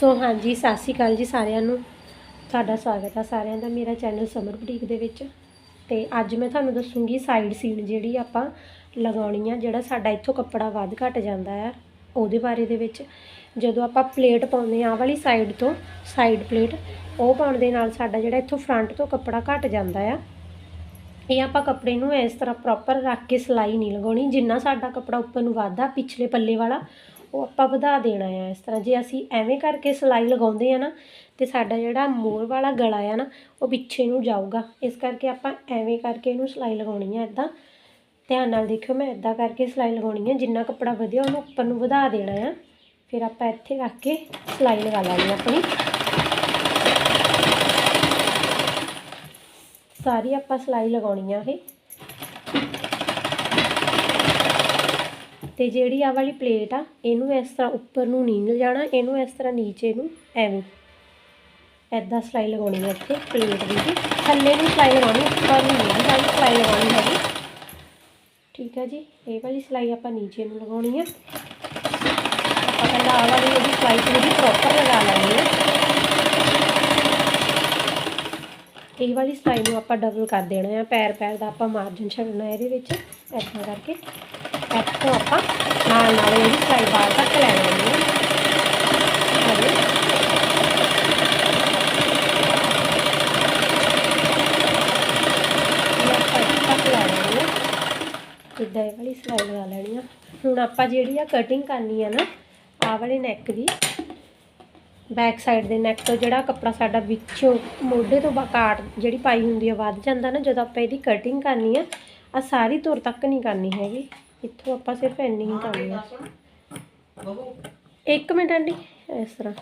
ਸੋ ਹਾਂਜੀ, ਸਤਿ ਸ਼੍ਰੀ ਅਕਾਲ ਜੀ ਸਾਰਿਆਂ ਨੂੰ। ਤੁਹਾਡਾ ਸਵਾਗਤ ਹੈ ਸਾਰਿਆਂ ਦਾ ਮੇਰਾ ਚੈਨਲ ਸਮਰ ਬੁਟੀਕ ਦੇ ਵਿੱਚ। ਤੇ ਅੱਜ ਮੈਂ ਤੁਹਾਨੂੰ ਦੱਸੂੰਗੀ ਸਾਈਡ ਸੀਨ ਜਿਹੜੀ ਆਪਾਂ ਲਗਾਉਣੀ ਆ, ਜਿਹੜਾ ਸਾਡਾ ਇੱਥੋਂ ਕੱਪੜਾ ਵੱਧ ਘਟ ਜਾਂਦਾ ਆ, ਉਹਦੇ ਬਾਰੇ ਦੇ ਵਿੱਚ। ਜਦੋਂ ਆਪਾਂ ਪਲੇਟ ਪਾਉਂਦੇ ਆ, ਆਹ ਵਾਲੀ ਸਾਈਡ ਤੋਂ ਸਾਈਡ ਪਲੇਟ ਉਹ ਪਾਉਣ ਦੇ ਨਾਲ ਸਾਡਾ ਜਿਹੜਾ ਇੱਥੋਂ ਫਰੰਟ ਤੋਂ ਕੱਪੜਾ ਘਟ ਜਾਂਦਾ ਆ। ਇਹ ਆਪਾਂ ਕੱਪੜੇ ਨੂੰ ਇਸ ਤਰ੍ਹਾਂ ਪ੍ਰੋਪਰ ਰੱਖ ਕੇ ਸਿਲਾਈ ਨਹੀਂ ਲਗਾਉਣੀ, ਜਿੰਨਾ ਸਾਡਾ ਕੱਪੜਾ ਉੱਪਰ ਨੂੰ ਵੱਧਦਾ, ਪਿਛਲੇ ਪੱਲੇ ਵਾਲਾ ਉਹ ਆਪਾਂ ਵਧਾ ਦੇਣਾ ਆ ਇਸ ਤਰ੍ਹਾਂ। ਜੇ ਅਸੀਂ ਐਵੇਂ ਕਰਕੇ ਸਿਲਾਈ ਲਗਾਉਂਦੇ ਆ ਨਾ, ਤੇ ਸਾਡਾ ਜਿਹੜਾ ਮੋਰ ਵਾਲਾ ਗਲਾ ਆ ਨਾ, ਉਹ ਪਿੱਛੇ ਨੂੰ ਜਾਊਗਾ। ਇਸ ਕਰਕੇ ਆਪਾਂ ਐਵੇਂ ਕਰਕੇ ਇਹਨੂੰ ਸਿਲਾਈ ਲਗਾਉਣੀ ਆ ਇਦਾਂ ਧਿਆਨ ਨਾਲ ਦੇਖਿਓ, ਮੈਂ ਇਦਾਂ ਕਰਕੇ ਸਿਲਾਈ ਲਗਾਉਣੀ ਆ। ਜਿੰਨਾ ਕੱਪੜਾ ਵਧਿਆ, ਉਹਨੂੰ ਉੱਪਰ ਨੂੰ ਵਧਾ ਦੇਣਾ ਆ। ਫਿਰ ਆਪਾਂ ਇੱਥੇ ਰੱਖ ਕੇ ਸਿਲਾਈ ਲਗਾ ਲੈਣੀ ਆਪਣੀ। ਸਾਰੀ ਆਪਾਂ ਸਿਲਾਈ ਲਗਾਉਣੀ ਆ ਇਹ। ਤੇ ਜਿਹੜੀ ਆ ਵਾਲੀ ਪਲੇਟ ਆ, ਇਹਨੂੰ ਇਸ ਤਰ੍ਹਾਂ ਉੱਪਰ ਨੂੰ ਨਹੀਂ ਲਿਜਾਣਾ ਇਹਨੂੰ ਇਸ ਤਰ੍ਹਾਂ ਨੀਚੇ ਨੂੰ ਐਵੇਂ। ਐਦਾਂ ਸਿਲਾਈ ਲਗਾਉਣੀ ਹੈ ਇੱਥੇ ਪਲੇਟ ਦੀ ਜੀ ਥੱਲੇ ਨੂੰ ਸਿਲਾਈ ਲਗਾਉਣੀ, ਉੱਪਰ ਨੂੰ ਨਹੀਂ ਵਾਲੀ ਸਿਲਾਈ ਲਗਾਉਣੀ ਹੈ ਜੀ ਠੀਕ ਹੈ ਜੀ, ਇਹ ਵਾਲੀ ਸਿਲਾਈ ਆਪਾਂ ਨੀਚੇ ਨੂੰ ਲਗਾਉਣੀ ਹੈ ਆਪਾਂ ਪਹਿਲਾਂ ਆ ਵਾਲੀ ਇਹਦੀ ਸਿਲਾਈ ਪੂਰੀ ਪ੍ਰੋਪਰ ਲਗਾ ਲੈਣੀ ਹੈ ਇਹ ਵਾਲੀ ਸਲਾਈ ਨੂੰ ਆਪਾਂ ਡਬਲ ਕਰ ਦੇਣਾ ਹੈ ਪੈਰ ਪੈਰ ਦਾ ਆਪਾਂ ਮਾਰਜਨ ਛੱਡਣਾ ਇਹਦੇ ਵਿੱਚ। ਐਦਾਂ ਕਰਕੇ ਇੱਥੋਂ ਆਪਾਂ ਨਾਲ ਨਾਲ ਇਹਦੀ ਸਿਲਾਈ ਬਾਹਰ ਤੱਕ ਲੈ ਲੈਣੀ ਹੈ ਹਾਂਜੀ। ਇਹ ਵਾਲੀ ਸਲਾਈ ਲਗਾ ਲੈਣੀ ਆ। ਹੁਣ ਆਪਾਂ ਜਿਹੜੀ ਆ ਕਟਿੰਗ ਕਰਨੀ ਆ ਨਾ, ਆਹ ਵਾਲੇ ਨੈਕ ਦੀ ਬੈਕ ਸਾਈਡ ਦੇ ਨੈਕ ਤੋਂ ਜਿਹੜਾ ਕੱਪੜਾ ਸਾਡਾ ਵਿੱਚੋਂ ਮੋਢੇ ਤੋਂ ਬਾ ਕਾਟ ਜਿਹੜੀ ਪਾਈ ਹੁੰਦੀ ਆ, ਵੱਧ ਜਾਂਦਾ ਨਾ, ਜਦੋਂ ਆਪਾਂ ਇਹਦੀ ਕਟਿੰਗ ਕਰਨੀ ਆ ਆ ਸਾਰੀ ਤੁਰ ਤੱਕ ਨਹੀਂ ਕਰਨੀ ਹੈਗੀ। ਇੱਥੋਂ ਆਪਾਂ ਸਿਰਫ ਇੰਨੀ ਹੀ ਕਰਨੀ ਆ। ਇੱਕ ਮਿੰਟ, ਆਂਟੀ। ਇਸ ਤਰ੍ਹਾਂ।